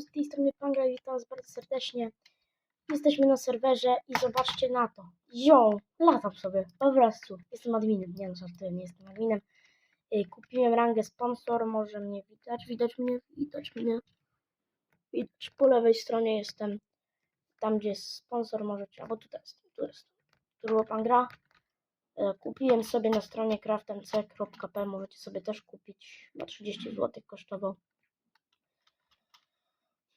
z tej strony Pangra i witam was bardzo serdecznie. Jesteśmy na serwerze i zobaczcie na to. Zią, latam sobie, po prostu. Jestem adminem, nie no, żartuję, nie jestem adminem. Yy, Kupiłem rangę sponsor, może mnie widać, widać mnie, widać mnie. Widać, po lewej stronie jestem, tam gdzie jest sponsor, możecie, albo tutaj jest, tu jest, tu było Pangra. Yy, Kupiłem sobie na stronie craftmc.pl, możecie sobie też kupić, bo 30 zł kosztował.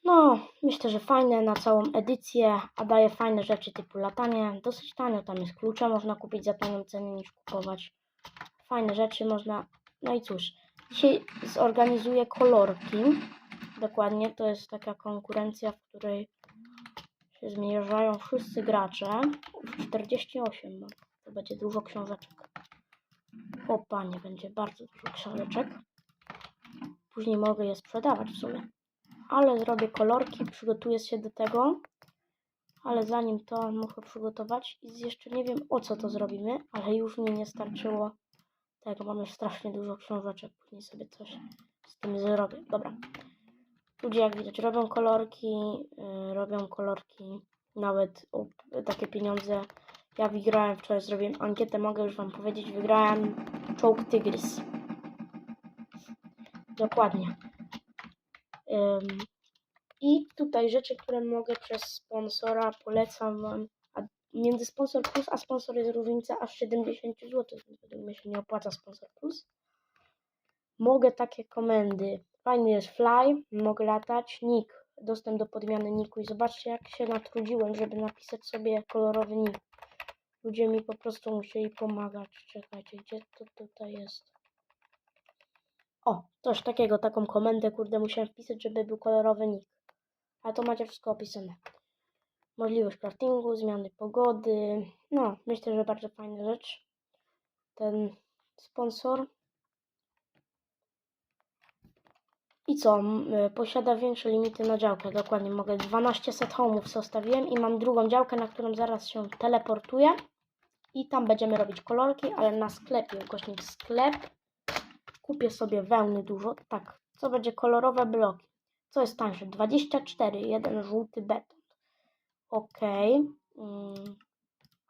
No, myślę, że fajne na całą edycję, a daje fajne rzeczy typu latanie. Dosyć tanio, tam jest klucze, można kupić za tanią cenę niż kupować. Fajne rzeczy można. No i cóż, dzisiaj zorganizuję kolorki. Dokładnie, to jest taka konkurencja, w której się zmierzają wszyscy gracze. Uf, 48 mam. To będzie dużo książeczek. O panie, będzie bardzo dużo książeczek. Później mogę je sprzedawać w sumie ale zrobię kolorki, przygotuję się do tego. Ale zanim to muszę przygotować i jeszcze nie wiem o co to zrobimy, ale już mi nie starczyło tego. Mamy strasznie dużo książeczek, później sobie coś z tym zrobię. Dobra. Ludzie jak widać robią kolorki, yy, robią kolorki, nawet o takie pieniądze. Ja wygrałem wczoraj, zrobiłem ankietę, mogę już wam powiedzieć, wygrałem czołg Tygrys. Dokładnie. I tutaj rzeczy, które mogę przez sponsora polecam wam. A między sponsor plus a sponsor jest różnica aż 70 zł, więc według mnie się nie opłaca sponsor plus. Mogę takie komendy. Fajny jest fly, mogę latać, nick, dostęp do podmiany niku i zobaczcie jak się natrudziłem, żeby napisać sobie kolorowy nick. Ludzie mi po prostu musieli pomagać. Czekajcie, gdzie to tutaj jest? O, coś takiego, taką komendę, kurde, musiałem wpisać, żeby był kolorowy nick. A to macie wszystko opisane. Możliwość craftingu, zmiany pogody. No, myślę, że bardzo fajna rzecz. Ten sponsor. I co? y, Posiada większe limity na działkę. Dokładnie, mogę 12 set home'ów zostawiłem i mam drugą działkę, na którą zaraz się teleportuję. I tam będziemy robić kolorki, ale na sklepie, ukośnik sklep kupię sobie wełny dużo. Tak, co będzie kolorowe bloki. Co jest tańsze? 24, jeden żółty beton. Ok. Mm,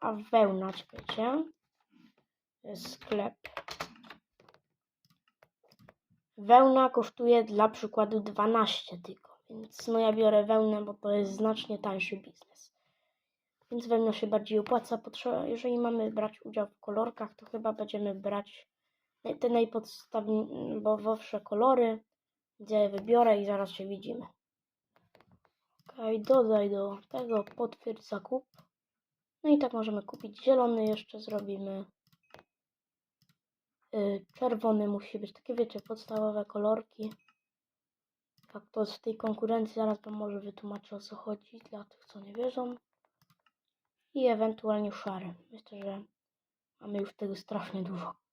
a wełna, czekajcie. Sklep. Wełna kosztuje dla przykładu 12 tylko, więc no ja biorę wełnę, bo to jest znacznie tańszy biznes. Więc wełna się bardziej opłaca. Jeżeli mamy brać udział w kolorkach, to chyba będziemy brać te najpodstawowsze kolory, gdzie wybiorę i zaraz się widzimy. Ok, dodaj do tego, potwierdź zakup. No i tak możemy kupić zielony, jeszcze zrobimy. Yy, czerwony musi być, takie wiecie, podstawowe kolorki. Tak to w tej konkurencji, zaraz wam może wytłumaczę o co chodzi, dla tych co nie wierzą. I ewentualnie szary. Myślę, że mamy już tego strasznie dużo.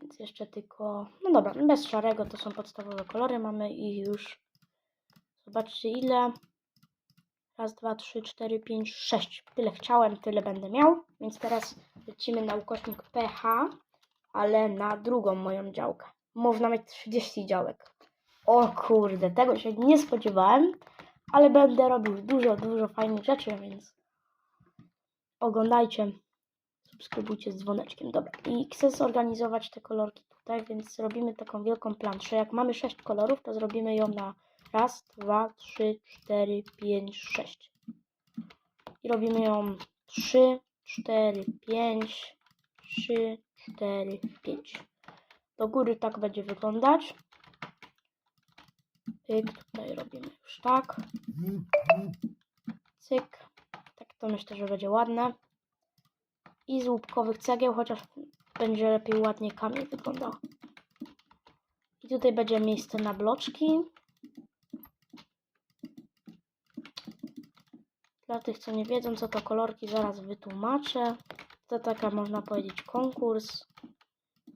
Więc jeszcze tylko. No dobra, bez szarego to są podstawowe kolory. Mamy ich już. Zobaczcie ile. Raz, dwa, trzy, cztery, pięć, sześć. Tyle chciałem, tyle będę miał. Więc teraz lecimy na ukośnik PH, ale na drugą moją działkę. Można mieć 30 działek. O kurde, tego się nie spodziewałem, ale będę robił dużo, dużo fajnych rzeczy, więc oglądajcie subskrybujcie z dzwoneczkiem. Dobra, i chcę zorganizować te kolorki tutaj, więc zrobimy taką wielką planszę. Jak mamy 6 kolorów, to zrobimy ją na raz, dwa, trzy, cztery, pięć, sześć. I robimy ją 3, 4, 5, 3, 4, 5. Do góry tak będzie wyglądać. Pyk, tutaj robimy już tak. Cyk. Tak to myślę, że będzie ładne i z łupkowych cegieł, chociaż będzie lepiej ładnie kamień wyglądał. I tutaj będzie miejsce na bloczki. Dla tych, co nie wiedzą, co to kolorki, zaraz wytłumaczę. To taka, można powiedzieć, konkurs.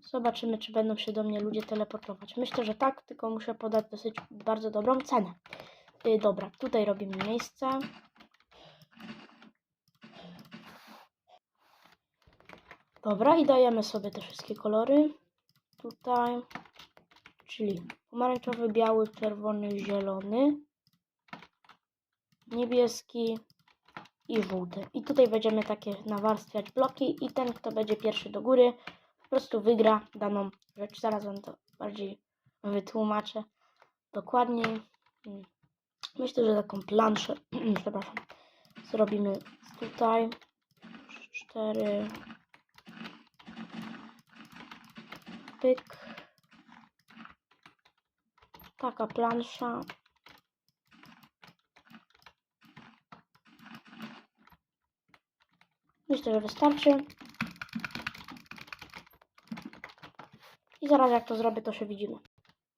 Zobaczymy, czy będą się do mnie ludzie teleportować. Myślę, że tak, tylko muszę podać dosyć bardzo dobrą cenę. Yy, dobra, tutaj robimy miejsce. Dobra, i dajemy sobie te wszystkie kolory. Tutaj. czyli pomarańczowy, biały, czerwony, zielony, niebieski i żółty. I tutaj będziemy takie nawarstwiać bloki i ten, kto będzie pierwszy do góry, po prostu wygra daną rzecz. Zaraz wam to bardziej wytłumaczę dokładniej. Mm. Myślę, że taką planszę, przepraszam, zrobimy tutaj. Cztery. Pyk. Taka plansza. Myślę, że wystarczy. I zaraz jak to zrobię, to się widzimy.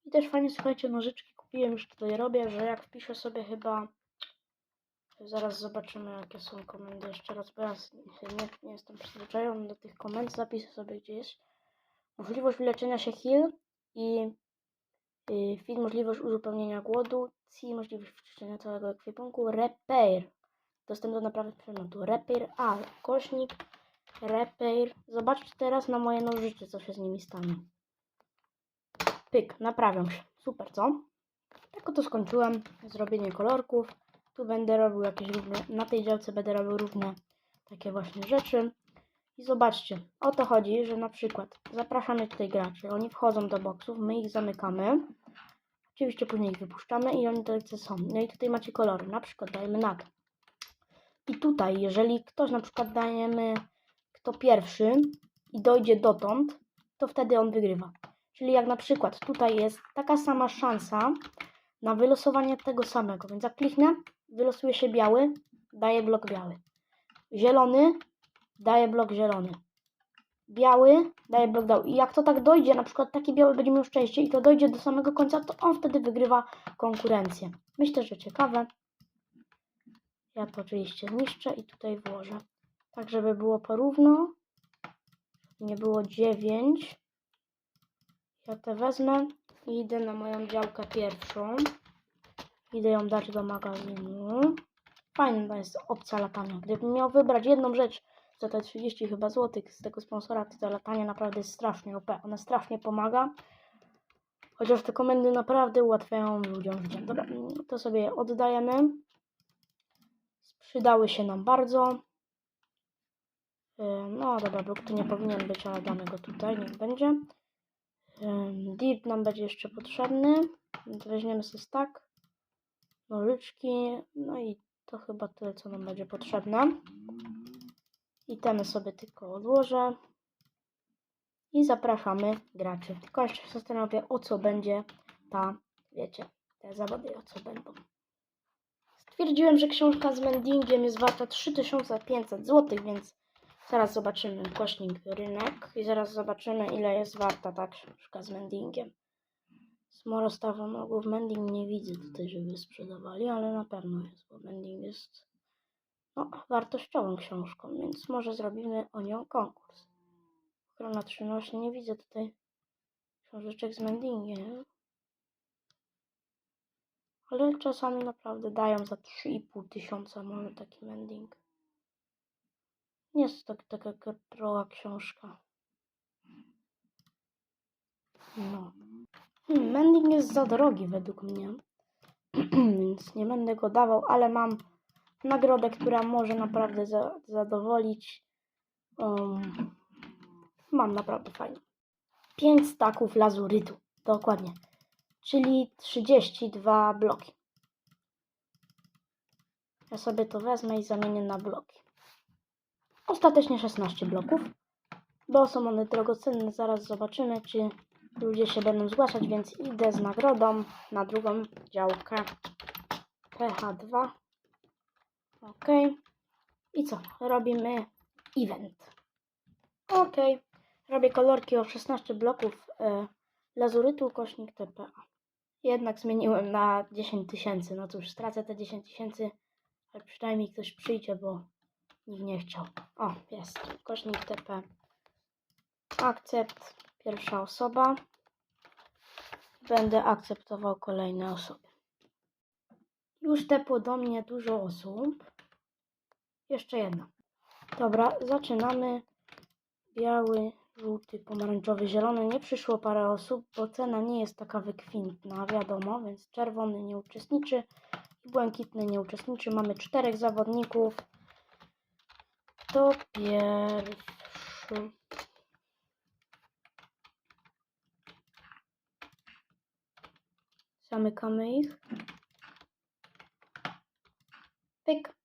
I też fajnie, słuchajcie, nożyczki kupiłem, już tutaj robię, że jak wpiszę sobie chyba... Zaraz zobaczymy, jakie są komendy jeszcze raz, bo ja nie, nie jestem przyzwyczajony do tych komend. Zapiszę sobie gdzieś. Możliwość wyleczenia się heal i y, feed możliwość uzupełnienia głodu, C możliwość wczyszczenia całego ekwipunku, repair dostęp do naprawy przedmiotu, repair A, kośnik, repair. Zobaczcie teraz na moje nożyce, co się z nimi stanie. Pyk, naprawią się. Super, co? Tak oto skończyłem zrobienie kolorków. Tu będę robił jakieś różne, na tej działce będę robił różne takie właśnie rzeczy. I zobaczcie, o to chodzi, że na przykład zapraszamy tutaj graczy, oni wchodzą do boksów, my ich zamykamy. Oczywiście później ich wypuszczamy i oni tacy są. No i tutaj macie kolory, na przykład dajemy na to. I tutaj, jeżeli ktoś na przykład dajemy kto pierwszy i dojdzie dotąd, to wtedy on wygrywa. Czyli jak na przykład tutaj jest taka sama szansa na wylosowanie tego samego. Więc jak kliknę, wylosuje się biały, daje blok biały. Zielony, daje blok zielony. Biały, daje blok biały. I jak to tak dojdzie, na przykład taki biały będzie miał szczęście i to dojdzie do samego końca, to on wtedy wygrywa konkurencję. Myślę, że ciekawe. Ja to oczywiście zniszczę i tutaj włożę. Tak, żeby było porówno. Nie było 9. Ja te wezmę i idę na moją działkę pierwszą. Idę ją dać do magazynu. Fajna jest opcja latania. Gdybym miał wybrać jedną rzecz za te 30 chyba złotych z tego sponsora, to to latanie naprawdę jest strasznie OP. Ona strasznie pomaga. Chociaż te komendy naprawdę ułatwiają ludziom życie. Dobra, to sobie je oddajemy. Przydały się nam bardzo. Yy, No dobra, blok tu nie powinien być, ale damy go tutaj, niech będzie. Yy, Dirt nam będzie jeszcze potrzebny, weźmiemy sobie stack, nożyczki, no i to chyba tyle, co nam będzie potrzebne. Itemy sobie tylko odłożę. I zapraszamy graczy. Tylko jeszcze się zastanowię, o co będzie ta, wiecie, te zawody, o co będą. Stwierdziłem, że książka z mendingiem jest warta 3500 zł, więc zaraz zobaczymy kośnik rynek i zaraz zobaczymy ile jest warta ta książka z mendingiem. Smoro stawonogów mending nie widzę tutaj, żeby sprzedawali, ale na pewno jest, bo mending jest no, wartościową książką, więc może zrobimy o nią konkurs. Ochrona 13, nie widzę tutaj książeczek z mendingiem. Ale czasami naprawdę dają za 3,5 tysiąca może taki mending. Nie jest to tak, taka troła książka. No. Hmm, mending jest za drogi według mnie. Więc nie będę go dawał, ale mam nagrodę, która może naprawdę za, zadowolić. Um, mam naprawdę fajnie. 5 staków lazurytu. Dokładnie czyli 32 bloki. Ja sobie to wezmę i zamienię na bloki. Ostatecznie 16 bloków, bo są one drogocenne. Zaraz zobaczymy, czy ludzie się będą zgłaszać, więc idę z nagrodą na drugą działkę PH2. Ok. I co? Robimy event. Ok. Robię kolorki o 16 bloków e, lazurytu kośnik TPA. Jednak zmieniłem na 10 tysięcy. No cóż, stracę te 10 tysięcy, ale przynajmniej ktoś przyjdzie, bo nikt nie chciał. O, jest. Kośnik TP. Akcept. Pierwsza osoba. Będę akceptował kolejne osoby. Już tepło do mnie dużo osób. Jeszcze jedna. Dobra, zaczynamy. Biały, żółty, pomarańczowy, zielony. Nie przyszło parę osób, bo cena nie jest taka wykwintna, wiadomo, więc czerwony nie uczestniczy i błękitny nie uczestniczy. Mamy czterech zawodników. To pierwszy. Zamykamy ich. Pyk.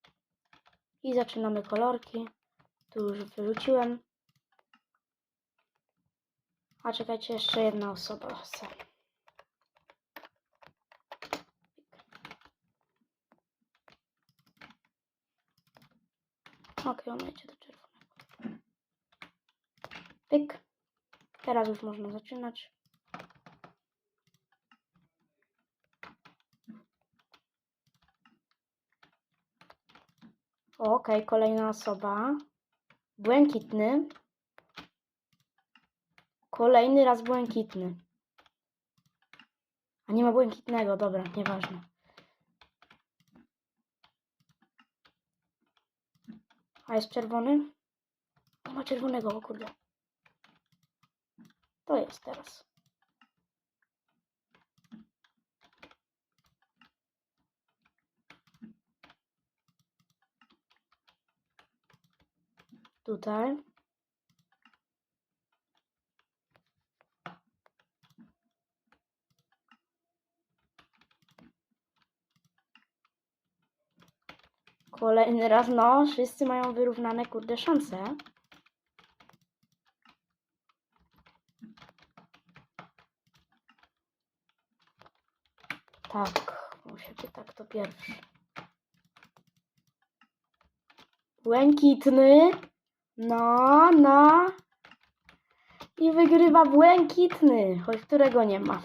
I zaczynamy kolorki. Tu już wyrzuciłem. A czekajcie, jeszcze jedna osoba. Ok, ona idzie do czerwonego. Pyk. Teraz już można zaczynać. Okej, kolejna osoba. Błękitny. Kolejny raz błękitny. A nie ma błękitnego, dobra, nieważne. A jest czerwony? Nie ma czerwonego, o kurde. To jest teraz. Tutaj. Kolejny raz, no, wszyscy mają wyrównane, kurde, szanse. Tak, muszę być tak to pierwszy. Błękitny. No, no. I wygrywa błękitny, choć którego nie ma.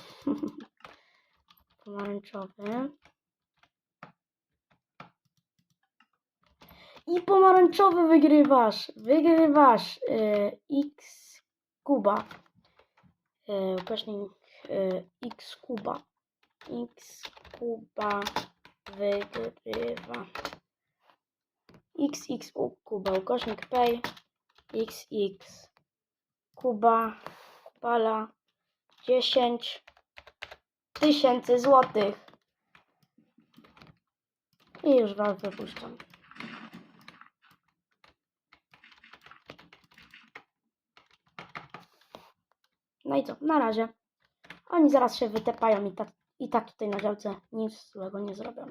Pomarańczowy. I pomarańczowy wygrywasz. Wygrywasz. Y, X Kuba. Y, ukośnik y, X Kuba. X Kuba wygrywa. XXU Kuba. Ukośnik Pay. XX Kuba. Kubala. 10 tysięcy złotych. I już was wypuszczam. No i co? Na razie. Oni zaraz się wytepają i tak, i tak tutaj na działce nic złego nie zrobią.